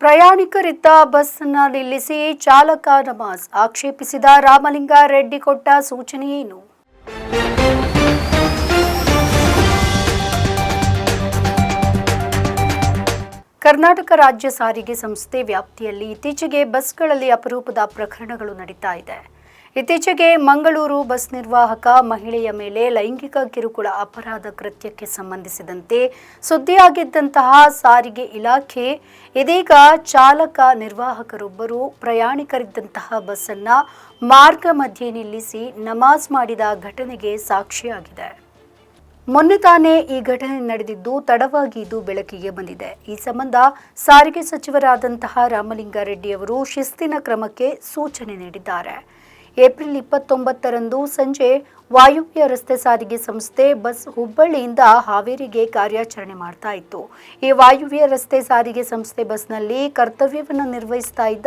ಪ್ರಯಾಣಿಕರಿದ್ದ bus ಅನ್ನ ನಿಲ್ಲಿಸಿ ಚಾಲಕ ನಮಾಜ್ ಆಕ್ಷೇಪಿಸಿದ ರಾಮಲಿಂಗ ರೆಡ್ಡಿ ಕೊಟ್ಟ ಸೂಚನೆ ಏನು? ಕರ್ನಾಟಕ ರಾಜ್ಯ ಸಾರಿಗೆ ಸಂಸ್ಥೆ ವ್ಯಾಪ್ತಿಯಲ್ಲಿ ಇತ್ತೀಚೆಗೆ ಬಸ್ಗಳಲ್ಲಿ ಅಪರೂಪದ ಪ್ರಕರಣಗಳು ನಡೀತಾ ಇದೆ. ಇತ್ತೀಚೆಗೆ ಮಂಗಳೂರು ಬಸ್ ನಿರ್ವಾಹಕ ಮಹಿಳೆಯ ಮೇಲೆ ಲೈಂಗಿಕ ಕಿರುಕುಳ ಅಪರಾಧ ಕೃತ್ಯಕ್ಕೆ ಸಂಬಂಧಿಸಿದಂತೆ ಸುದ್ದಿಯಾಗಿದ್ದಂತಹ ಸಾರಿಗೆ ಇಲಾಖೆ, ಇದೀಗ ಚಾಲಕ ನಿರ್ವಾಹಕರೊಬ್ಬರು ಪ್ರಯಾಣಿಕರಿದ್ದಂತಹ ಬಸ್ಸನ್ನ ಮಾರ್ಗ ಮಧ್ಯೆ ನಿಲ್ಲಿಸಿ ನಮಾಜ್ ಮಾಡಿದ ಘಟನೆಗೆ ಸಾಕ್ಷಿಯಾಗಿದೆ. ಮೊನ್ನೆ ತಾನೇ ಈ ಘಟನೆ ನಡೆದಿದ್ದು ತಡವಾಗಿ ಇದು ಬೆಳಕಿಗೆ ಬಂದಿದೆ. ಈ ಸಂಬಂಧ ಸಾರಿಗೆ ಸಚಿವರಾದಂತಹ ರಾಮಲಿಂಗಾರೆಡ್ಡಿ ಅವರು ಶಿಸ್ತಿನ ಕ್ರಮಕ್ಕೆ ಸೂಚನೆ ನೀಡಿದ್ದಾರೆ. ಏಪ್ರಿಲ್ ಇಪ್ಪತ್ತೊಂಬತ್ತರಂದು ಸಂಜೆ ವಾಯುವ್ಯ ರಸ್ತೆ ಸಾರಿಗೆ ಸಂಸ್ಥೆ ಬಸ್ ಹುಬ್ಬಳ್ಳಿಯಿಂದ ಹಾವೇರಿಗೆ ಕಾರ್ಯಾಚರಣೆ ಮಾಡ್ತಾ ಇತ್ತು. ಈ ವಾಯುವ್ಯ ರಸ್ತೆ ಸಾರಿಗೆ ಸಂಸ್ಥೆ ಬಸ್ನಲ್ಲಿ ಕರ್ತವ್ಯವನ್ನು ನಿರ್ವಹಿಸ್ತಾ ಇದ್ದ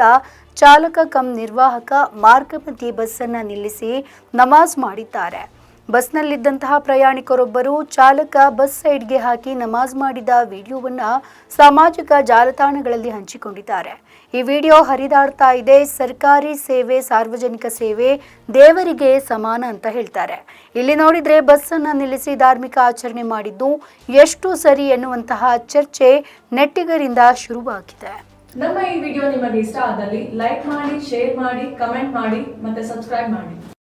ಚಾಲಕ ಕಂ ನಿರ್ವಾಹಕ ಮಾರ್ಗ ಮಧ್ಯೆ ಬಸ್ಸನ್ನು ನಿಲ್ಲಿಸಿ ನಮಾಜ್ ಮಾಡಿದ್ದಾರೆ. ಬಸ್ನಲ್ಲಿದ್ದಂತಹ ಪ್ರಯಾಣಿಕರೊಬ್ಬರು ಚಾಲಕ ಬಸ್ ಸೈಡ್ಗೆ ಹಾಕಿ ನಮಾಜ್ ಮಾಡಿದ ವಿಡಿಯೋವನ್ನ ಸಾಮಾಜಿಕ ಜಾಲತಾಣಗಳಲ್ಲಿ ಹಂಚಿಕೊಂಡಿದ್ದಾರೆ. ಈ ವಿಡಿಯೋ ಹರಿದಾಡ್ತಾ ಇದೆ. ಸರ್ಕಾರಿ ಸೇವೆ, ಸಾರ್ವಜನಿಕ ಸೇವೆ ದೇವರಿಗೆ ಸಮಾನ ಅಂತ ಹೇಳ್ತಾರೆ. ಇಲ್ಲಿ ನೋಡಿದ್ರೆ ಬಸ್ ಅನ್ನ ನಿಲ್ಲಿಸಿ ಧಾರ್ಮಿಕ ಆಚರಣೆ ಮಾಡಿದ್ದು ಎಷ್ಟು ಸರಿ ಎನ್ನುವಂತಹ ಚರ್ಚೆ ನೆಟ್ಟಿಗರಿಂದ ಶುರುವಾಗಿದೆ. ನಮ್ಮ ಈ ವಿಡಿಯೋ ನಿಮಗೆ ಇಷ್ಟ ಆದಲ್ಲಿ ಲೈಕ್ ಮಾಡಿ, ಶೇರ್ ಮಾಡಿ, ಕಮೆಂಟ್ ಮಾಡಿ ಮತ್ತೆ ಸಬ್ಸ್ಕ್ರೈಬ್ ಮಾಡಿ.